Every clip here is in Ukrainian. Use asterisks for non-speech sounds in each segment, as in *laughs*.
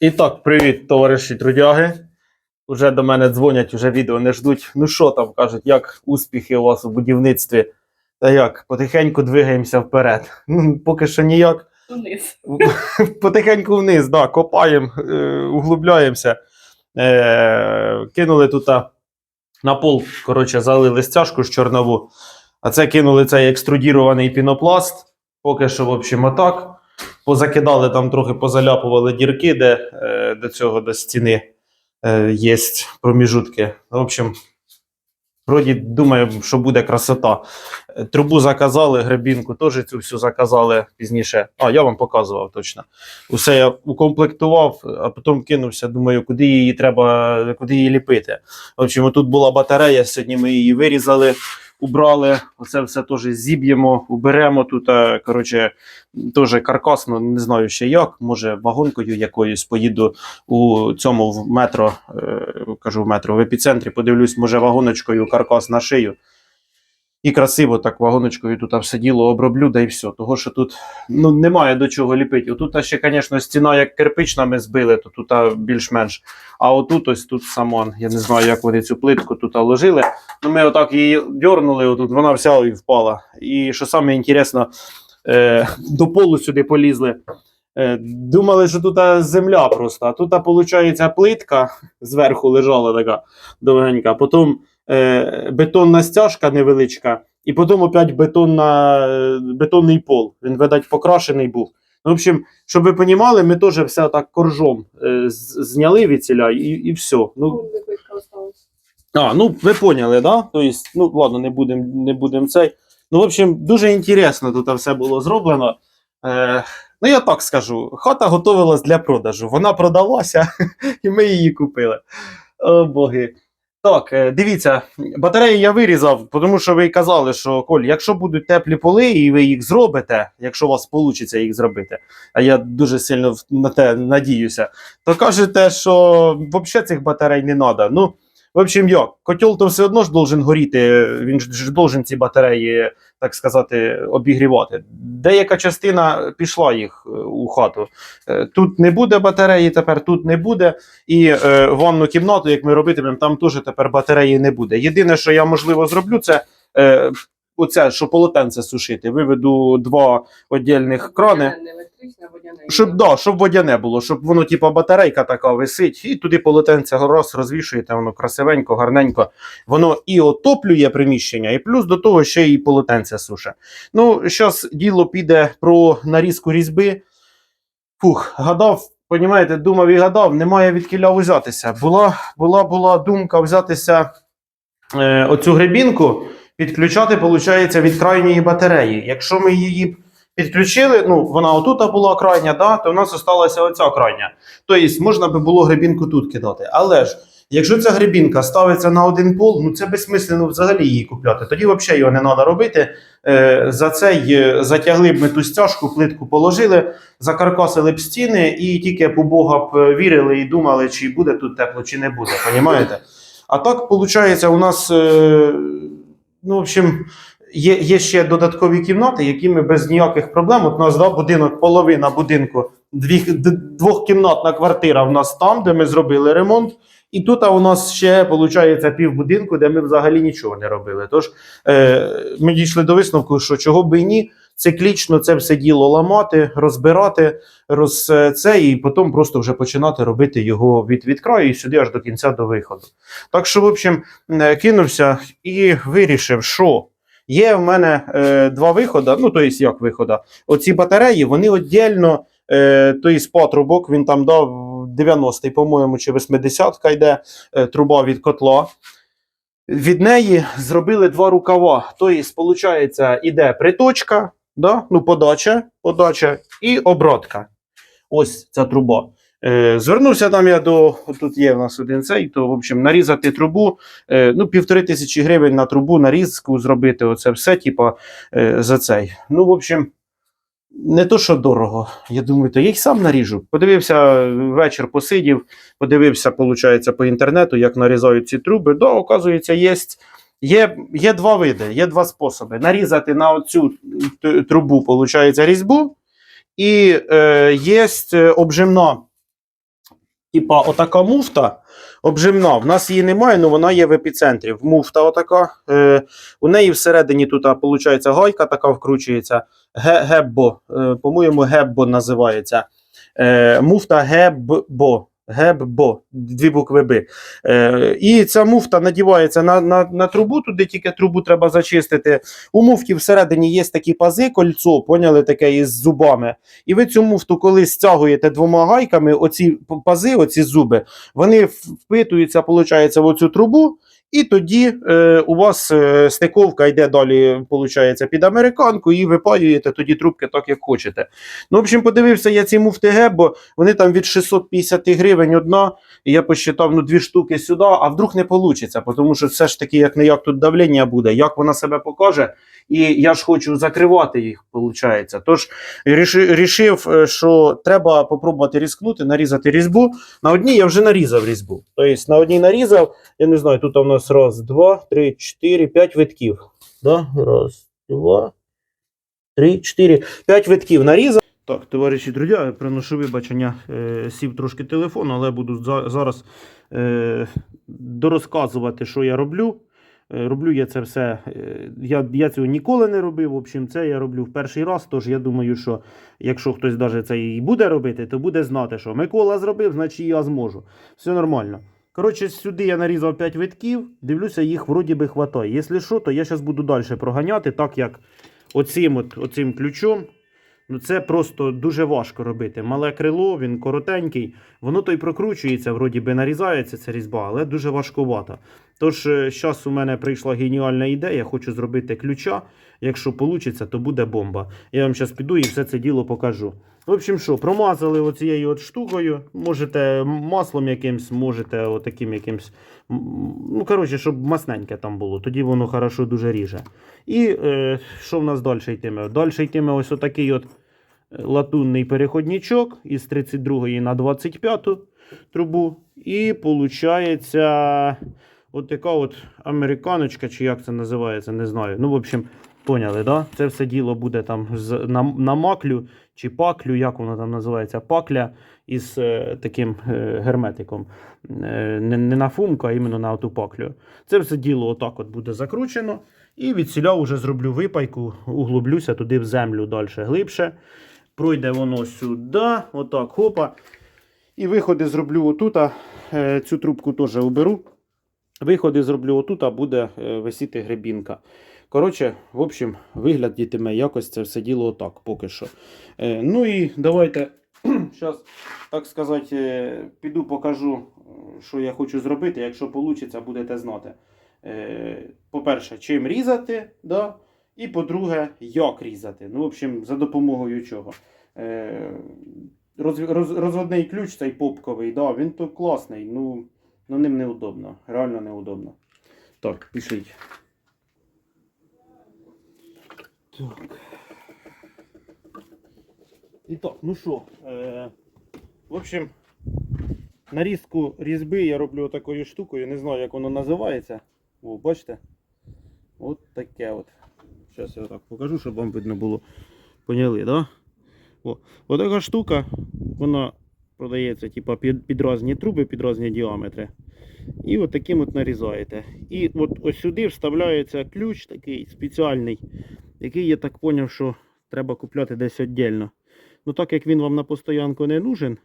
І так, привіт, товариші трудяги. Уже до мене дзвонять, уже відео не ждуть. Ну що там кажуть, як успіхи у вас у будівництві? Та як, потихеньку двигаємося вперед. *laughs* Ну, поки що ніяк. Вниз. *laughs* Потихеньку вниз, да, копаємо, е, углубляємося. Е, кинули тут на пол, коротше, залили стяжку з чорнову, а це кинули цей екструдірований пінопласт. Поки що, в общем, отак. Позакидали там трохи, позаляпували дірки, де е, до цього до стіни е, є проміжутки. В общем, вроді думаю, що буде красота. Трубу заказали, гребінку теж цю всю заказали пізніше. А, я вам показував точно. Усе я укомплектував, а потім кинувся. Думаю, куди її треба, куди її ліпити. В общем, тут була батарея. Сьогодні ми її вирізали, убрали. Оце все теж зіб'ємо, уберемо тут. е, Коротше, теж каркасно, не знаю ще як. Може, вагонкою якоюсь поїду у цьому в метро, е, кажу в метро, в епіцентрі. Подивлюсь, може, вагоночкою каркас на шию. І красиво так вагоночкою тут все діло оброблю, да і все. Того, що тут ну, немає до чого ліпити. Отут ще, звісно, стіна як кирпична ми збили, то тут більш-менш. А отут ось тут самон. Я не знаю, як вони цю плитку тут ложили. Ну, ми отак її дьорнули, отут вона вся і впала. І що саме інтересно, е, до полу сюди полізли. Е, думали, що тут земля просто, а тут, виходить, плитка зверху лежала така довгенька, потім е, бетонна стяжка невеличка, і потім опять бетонна, е, бетонний пол. Він, видать, покрашений був. Ну, в общем, щоб ви розуміли, ми теж все так коржом е, зняли від ціля і, і все. Ну, а, ну ви поняли, да? Тобто, ну ладно, не будемо не будем цей. Ну, в общем, дуже інтересно тут все було зроблено. Е, ну, я так скажу: хата готувалась для продажу. Вона продалася, *laughs* і ми її купили. О, боги. Так, е, дивіться, батареї я вирізав, тому що ви казали, що Коль, якщо будуть теплі поли, і ви їх зробите, якщо у вас вийде їх зробити, а я дуже сильно на те надіюся, то кажете, що взагалі цих батарей не треба. Ну, в общем, як, котел то все одно ж должен горіти, він ж должен ці батареї, так сказати, обігрівати. Деяка частина пішла їх е, у хату. Е, Тут не буде батареї, тепер тут не буде. І е, ванну кімнату, як ми робитимемо, там теж тепер батареї не буде. Єдине, що я можливо зроблю, це е, оце, що полотенце сушити. Виведу два віддільних крани. Щоб, да, щоб водяне було, щоб воно, типа, батарейка така висить, і туди полотенце раз розвішуєте, воно красивенько, гарненько. Воно і отоплює приміщення, і плюс до того ще і полотенце суше. Ну, зараз діло піде про нарізку різьби. Фух, гадав, понімаєте, думав і гадав, немає від кіля взятися. Була, була, була думка взятися е, оцю гребінку, підключати, виходить, від крайньої батареї. Якщо ми її підключили, ну вона отут була крайня, да, то в нас залишилася оця крайня. Тобто можна би було гребінку тут кидати. Але ж, якщо ця гребінка ставиться на один пол, ну це безсмислено взагалі її купляти. Тоді взагалі його не треба робити. Е, за цей е, затягли б ми ту стяжку, плитку положили, закаркасили б стіни і тільки по Бога б е, вірили і думали, чи буде тут тепло, чи не буде. Понімаєте? А так, виходить, у нас, ну, в общем, є, є ще додаткові кімнати, які ми без ніяких проблем. От у нас да, будинок, половина будинку, двохкімнатна квартира в нас там, де ми зробили ремонт. І тут а у нас ще виходить пів будинку, де ми взагалі нічого не робили. Тож е, ми дійшли до висновку, що чого би і ні, циклічно це все діло ламати, розбирати, роз, е, це, і потім просто вже починати робити його від, від краю і сюди аж до кінця до виходу. Так що, в общем, е, кинувся і вирішив, що є в мене е, два виходи. Ну, тобто, як виходи? Оці батареї, вони віддільно, е, тобто патрубок, він там дав 90-й, по-моєму, чи 80-ка йде е, труба від котла. Від неї зробили два рукава. Тобто, виходить, іде приточка, да? ну, подача, подача і обратка. Ось ця труба. Е, звернувся там я до. Тут є в нас один цей, то, в общем, нарізати трубу. Е, ну, півтори тисячі гривень на трубу, нарізку зробити. Оце все, типа, е, за цей. Ну, в общем, не то, що дорого. Я думаю, то я й сам наріжу. Подивився вечір, посидів, подивився, виходить, по інтернету, як нарізають ці труби. Да, оказується, є. Є, є два види, є два способи. Нарізати на оцю трубу, виходить, різьбу, і е, є обжимна Типа, отака муфта обжимна. В нас її немає, але вона є в епіцентрі. Муфта отака. Е, у неї всередині тут, виходить, гайка така вкручується. Ге- Геббо. Е, по-моєму, геббо називається. Е, муфта геббо. Геббо, дві букви Б. Е, і ця муфта надівається на, на, на трубу, туди тільки трубу треба зачистити. У муфті всередині є такі пази, кольцо, поняли, таке із зубами. І ви цю муфту, коли стягуєте двома гайками, оці пази, оці зуби, вони впитуються, виходить, в оцю трубу, і тоді е, у вас е, стиковка йде далі, виходить, під американку, і випаюєте тоді трубки так, як хочете. Ну, в общем, подивився я ці муфти Геббо, вони там від 650 гривень одна, і я посчитав, ну, дві штуки сюди, а вдруг не вийде, тому що все ж таки, як не як тут давлення буде, як вона себе покаже, і я ж хочу закривати їх, виходить. Тож рішив, е, що треба попробувати різкнути, нарізати різьбу. На одній я вже нарізав різьбу. Тобто на одній нарізав, я не знаю, тут у нас раз, два, три, чотири, п'ять витків. Да? Раз, два, три, чотири, п'ять витків нарізав. Так, товариші друзі, приношу вибачення, е, сів трошки телефон, але буду за, зараз е, дорозказувати, що я роблю. Е, Роблю я це все. е, Я, я цього ніколи не робив. В общем, це я роблю в перший раз. Тож я думаю, що якщо хтось даже це і буде робити, то буде знати, що Микола зробив, значить я зможу. Все нормально. Коротше, сюди я нарізав 5 витків, дивлюся, їх вроді би хватає. Якщо що, то я зараз буду далі проганяти, так як оцим, от, оцим ключом. Ну, це просто дуже важко робити. Мале крило, він коротенький, воно то й прокручується, вроді би нарізається ця різьба, але дуже важкувато. Тож, зараз у мене прийшла геніальна ідея, хочу зробити ключа. Якщо вийде, то буде бомба. Я вам зараз піду і все це діло покажу. В общем, що, промазали оцією от штукою. Можете маслом якимсь, можете отаким якимсь. Ну, коротше, щоб масненьке там було. Тоді воно хорошо дуже ріже. І е, що в нас далі йтиме? Далі йтиме ось отакий от е, латунний переходничок із 32 на 25 трубу. І виходить, от така от американочка, чи як це називається, не знаю. Ну, в общем, поняли, да? Це все діло буде там з, на, на маклю чи паклю, як воно там називається, пакля із е, таким е, герметиком. Е, не, не на фумку, а іменно на оту паклю. Це все діло отак от буде закручено. І від сіля вже зроблю випайку, углублюся туди в землю далі глибше. Пройде воно сюди, отак, хопа. І виходи зроблю отут. е, Цю трубку теж уберу. Виходи зроблю отут, а буде е, висіти гребінка. Коротше, в общем, вигляд дітиме якось це все діло отак поки що. Е, Ну і давайте *clears throat* зараз, так сказати, е, піду покажу, що я хочу зробити. Якщо вийде, будете знати. По-перше, чим різати, да? і по-друге, як різати. Ну, в общем, за допомогою чого. Роз, розводний ключ цей попковий, да, він то класний, ну, ну ним неудобно. Реально неудобно. Так, пішліть. Так. І так, ну що, е, в общем, нарізку різьби я роблю такою штукою, не знаю, як воно називається. О, бачите? От таке от. Зараз я так покажу, щоб вам видно було. Поняли, да? О, от така штука, вона продається типа, під, під різні труби, під різні діаметри. І от таким от нарізаєте. І от ось сюди вставляється ключ такий спеціальний, який я так зрозумів, що треба купляти десь віддільно. Ну так як він вам на постоянку не нужен,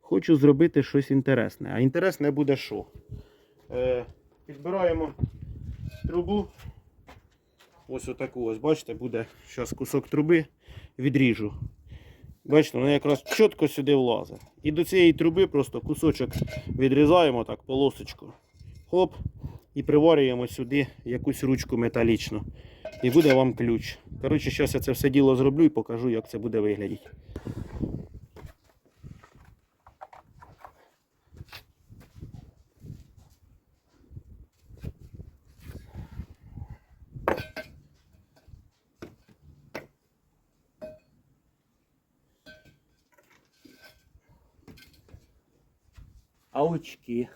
хочу зробити щось інтересне. А інтересне буде що? Е, підбираємо трубу. Ось отаку ось, бачите, буде зараз кусок труби, відріжу. Бачите, вона якраз чітко сюди влазить. І до цієї труби просто кусочок відрізаємо так, полосочку. Хоп. І приварюємо сюди якусь ручку металічну. І буде вам ключ. Коротше, зараз я це все діло зроблю і покажу, як це буде виглядати. А очки.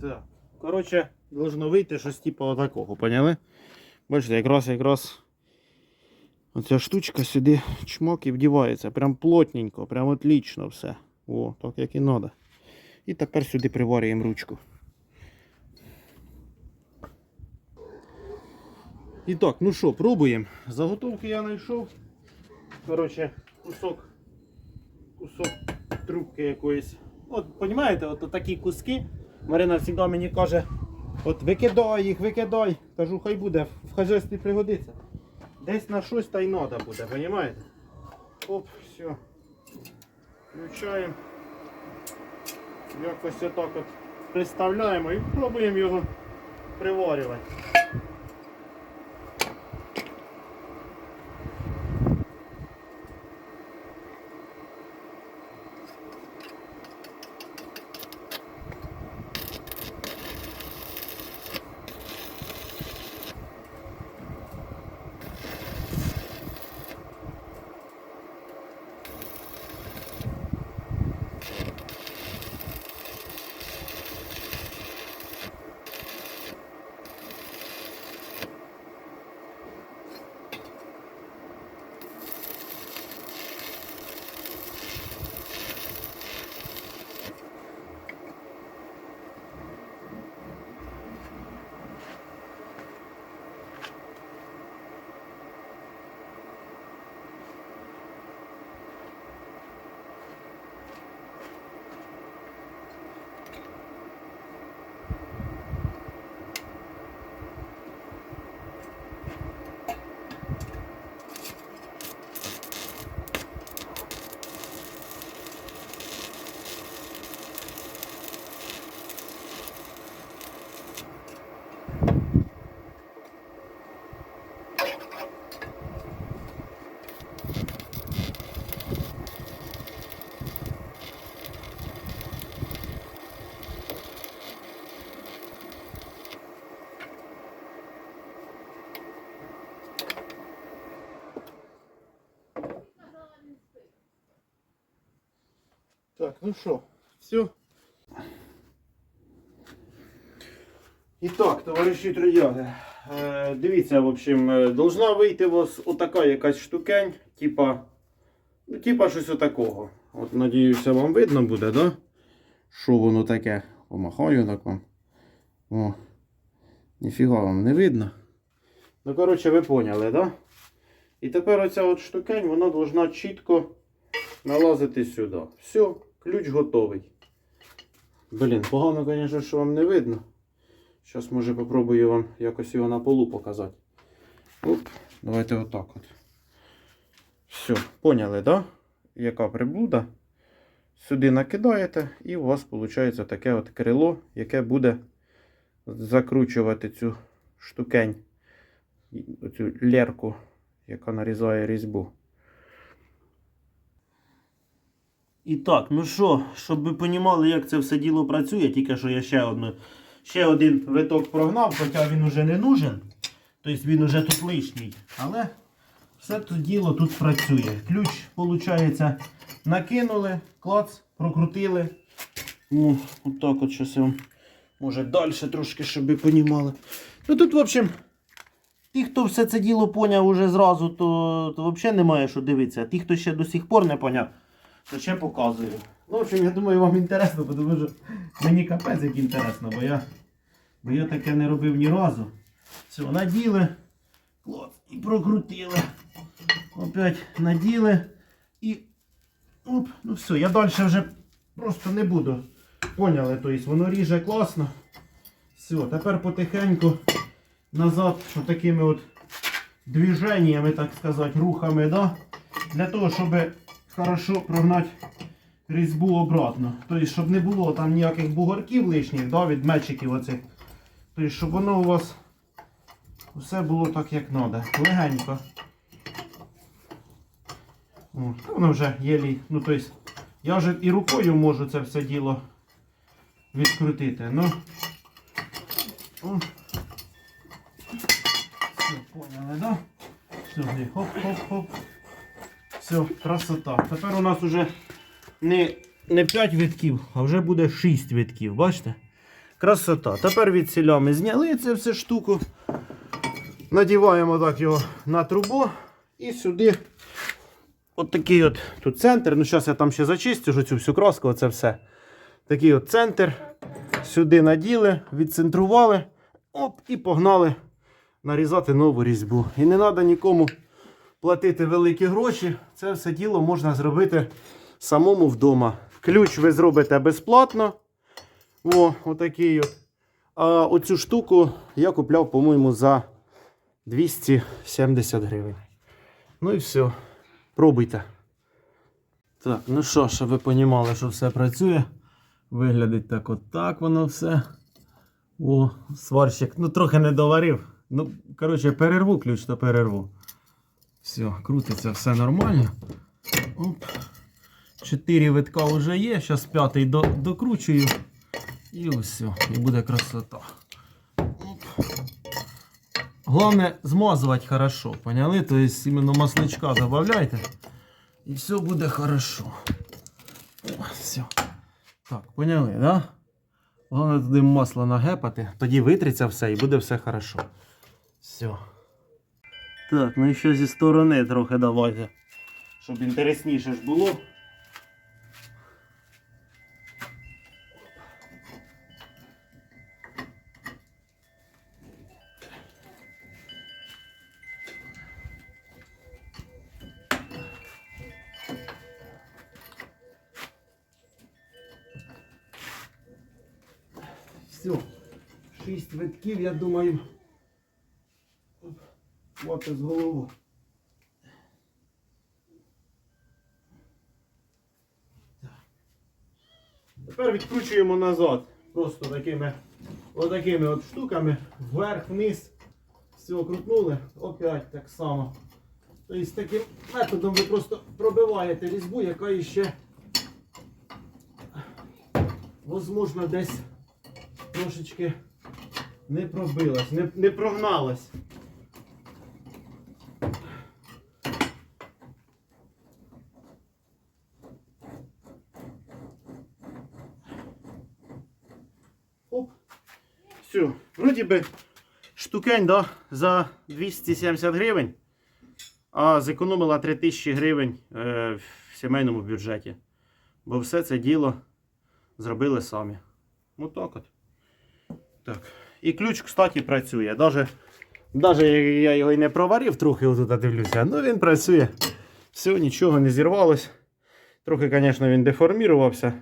Так. Коротше, должно вийти щось типу отакого, поняли? Бачите, якраз якраз оця штучка сюди чмок і вдівається. Прям плотненько, прям отлично все. О, так як і треба. І тепер сюди приварюємо ручку. І так, ну що, пробуємо. Заготовки я знайшов. Коротше, кусок, кусок трубки якоїсь. От, розумієте, от такі куски. Марина завжди мені каже, от викидай їх, викидай. Кажу, хай буде, в хазяйстві пригодиться. Десь на щось та й нода буде, розумієте? Оп, все. Включаємо. Якось отак от приставляємо і пробуємо його приварювати. Так, ну що, все. І так, товариші трудяги. Е, дивіться, в общем, е, должна вийти у вас отака якась штукень, типа, ну, типа щось отакого. От надіюся, вам видно буде, да? Що воно таке? Помахаю так вам. О, ніфіга вам не видно. Ну, коротше, ви поняли, да? І тепер оця от штукень, вона должна чітко налазити сюди. Все, ключ готовий. Блін, погано, звісно, що вам не видно. Зараз, може, попробую вам якось його на полу показати. Оп, давайте отак от. Все, поняли, да? Яка приблуда? Сюди накидаєте, і у вас виходить таке от крило, яке буде закручувати цю штукень, цю лерку, яка нарізає різьбу. І так, ну що, щоб ви розуміли, як це все діло працює, тільки що я ще одну, ще один виток прогнав, хоча він уже не нужен. Тобто він уже тут лишній. Але все це діло тут працює. Ключ, виходить, накинули, клац, прокрутили. Ну, отак от щось я вам може далі трошки, щоб ви розуміли. Ну тут, в общем, ті, хто все це діло поняв уже зразу, то, то взагалі немає що дивитися. А ті, хто ще до сих пор не поняв, то ще показую. Ну, в общем, я думаю, вам інтересно, тому що мені капець як інтересно, бо я, бо я таке не робив ні разу. Все, наділи, клац, і прокрутили. Опять наділи і. Оп, ну все, я далі вже просто не буду. Поняли, тобто воно ріже класно. Все, тепер потихеньку назад, такими от движеннями, так сказати, рухами, да? для того, щоб хорошо прогнати різьбу обратно. Тобто, щоб не було там ніяких бугорків лишніх, да, від мечиків оцих. Тобто, щоб воно у вас все було так, як треба. Легенько. О, воно вже єлі. Ну, тобто, я вже і рукою можу це все діло відкрутити. Ну. Все, поняли, да? Сюди, хоп-хоп-хоп. Все, красота. Тепер у нас уже не, не 5 витків, а вже буде 6 витків. Бачите? Красота. Тепер від ціля зняли цю всю штуку. Надіваємо так його на трубу і сюди. От такий от тут центр. Ну, зараз я там ще зачистю цю всю краску, оце все. Такий от центр. Сюди наділи, відцентрували. Оп, і погнали нарізати нову різьбу. І не треба нікому платити великі гроші. Це все діло можна зробити самому вдома. Ключ ви зробите безплатно. О, отакий от. А оцю штуку я купляв, по-моєму, за 270 гривень. Ну і все. Пробуйте. Так, ну що, щоб ви розуміли, що все працює. Виглядить так от так воно все. О, сварщик. Ну, трохи не доварив. Ну, коротше, перерву ключ, то перерву. Все, крутиться все нормально. Оп. Чотири витка вже є. Зараз п'ятий до, докручую. І ось все. І буде красота. Оп. Головне змазувати хорошо, поняли? Тобто іменно масличка додавайте. І все буде хорошо. Все. Так, поняли, да? Головне туди масло нагепати, тоді витриться все і буде все хорошо. Все. Так, ну і ще зі сторони трохи давайте. Щоб інтересніше ж було. Все. Шість витків, я думаю. Оп, голову. Тепер відкручуємо назад. Просто такими отакими от штуками. Вверх, вниз. Все крутнули. Опять так само. Тобто таким методом ви просто пробиваєте різьбу, яка іще возможно десь трошечки не пробилась, не, не прогналась. Все. Вроді би штукень, да, за 270 гривень, а зекономила 3000 гривень е, в сімейному бюджеті. Бо все це діло зробили самі. Отак от. Так. І ключ, кстати, працює. Даже, даже я його і не проварив, трохи отут дивлюся. Ну він працює. Все, нічого не зірвалось. Трохи, звісно, він деформірувався.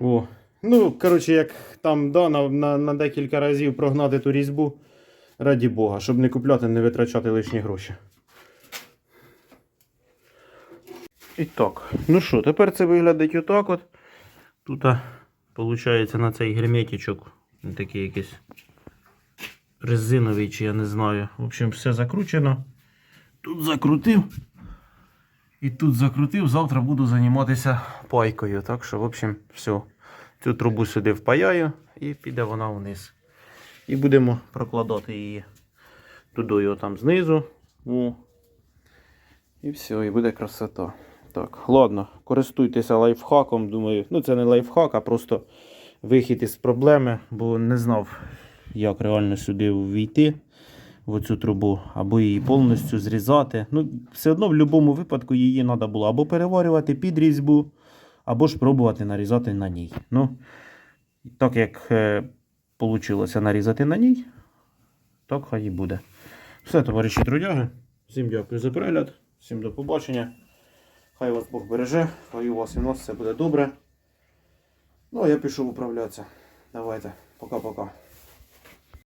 О. Ну, коротше, як там да, на, на, на декілька разів прогнати ту різьбу. Раді Бога, щоб не купляти, не витрачати лишні гроші. І так. Ну що, тепер це виглядить отак от. Тут, виходить, на цей герметичок такий якийсь резиновий, чи я не знаю. В общем, все закручено. Тут закрутив. І тут закрутив. Завтра буду займатися пайкою. Так що, в общем, все. Цю трубу сюди впаяю і піде вона вниз. І будемо прокладати її туди там знизу. О. І все, і буде красота. Так, ладно, користуйтеся лайфхаком. Думаю, ну це не лайфхак, а просто вихід із проблеми, бо не знав, як реально сюди ввійти в оцю трубу, або її повністю зрізати. Ну, все одно в будь-якому випадку її треба було або переварювати під різьбу, або ж пробувати нарізати на ній. Ну, так як е, вийшло нарізати на ній, так хай і буде. Все, товариші трудяги. Всім дякую за перегляд, всім до побачення. Хай вас Бог береже, хай у вас і у нас все буде добре. Ну, а я пішов управлятися. Давайте, пока-пока.